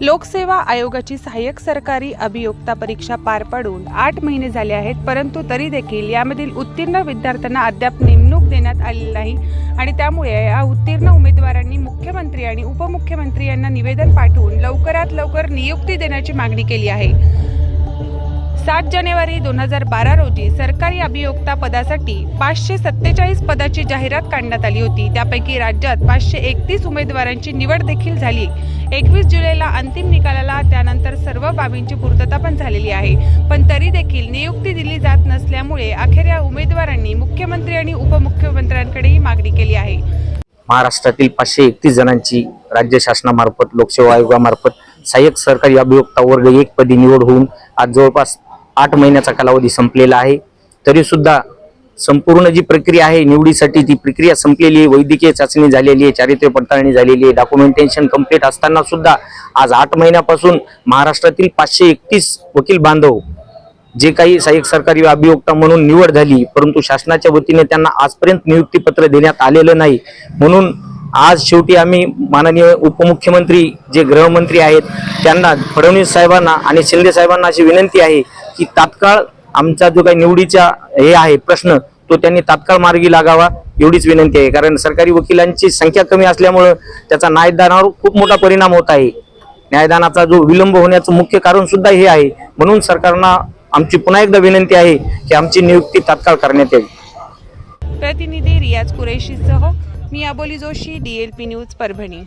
लोकसेवा आयोगाची सहाय्यक सरकारी अभियोक्ता परीक्षा पार पडून आठ महिने झाले आहेत परंतु तरी देखील यामधील उत्तीर्ण विद्यार्थ्यांना अद्याप नेमणूक देण्यात आलेली नाही आणि त्यामुळे या उत्तीर्ण उमेदवारांनी मुख्यमंत्री आणि उपमुख्यमंत्री यांना निवेदन पाठवून लवकरात लवकर नियुक्ती देण्याची मागणी केली आहे. सात जानेवारी दोन हजार बारा रोजी सरकारी अभियोक्ता पदासाठी पाचशे सत्तेचाळीस पदाची जाहिरात काढण्यात आली होती. त्यापैकी राज्यात पाचशे एकतीस उमेदवारांची निवड देखील झाली. एकवीस जुलैला अंतिम निकालाला त्यानंतर सर्व बाबींची पूर्तता पण झालेली आहे. पण तरी देखील नियुक्ती दिली जात नसल्यामुळे अखेर या उमेदवारांनी मुख्यमंत्री आणि उपमुख्यमंत्र्यांकडे ही मागणी केली आहे. महाराष्ट्रातील पाचशे एकतीस जणांची राज्य शासनामार्फत लोकसेवा आयोगामार्फत सहाय्यक सरकारी अभियोक्ता वर्ग एक पदी निवड होऊन आज जवळपास आठ महिन्याचा कालावधी संपलेला आहे. तरी सुद्धा संपूर्ण जी प्रक्रिया आहे निवडीसाठी ती प्रक्रिया संपलेली आहे. वैद्यकीय चाचणी झालेली आहे चारित्र्य पडताळणी झालेली आहे. डॉक्युमेंटेशन कंप्लीट असताना सुद्धा आज आठ महिन्यापासून महाराष्ट्रातील पाचशे एकतीस वकील बांधव जे काही सहाय्यक सरकारी अभियोक्ता म्हणून निवड झाली परंतु शासनाच्या वतीने त्यांना आजपर्यंत नियुक्तीपत्र देण्यात आलेलं नाही. म्हणून आज शेवटी आम्ही माननीय उपमुख्यमंत्री जे गृहमंत्री आहेत त्यांना फडणवीस साहेबांना आणि शिंदे साहेबांना अशी विनंती आहे की तात्काळ आमचा जो काही निवडीचा हे आहे प्रश्न तो त्यांनी तात्काळ मार्गी लागावा एवढीच विनंती आहे. कारण सरकारी वकिलांची संख्या कमी असल्यामुळं त्याचा न्यायदानावर खूप मोठा परिणाम होत आहे. न्यायदानाचा जो विलंब होण्याचं मुख्य कारण सुद्धा हे आहे. म्हणून सरकारना आमची पुन्हा एकदा विनंती आहे की आमची नियुक्ती तात्काळ करण्यात यावी. प्रतिनिधी रियाज कुरेशीसह मी Aboli Joshi D L P news Parbhani.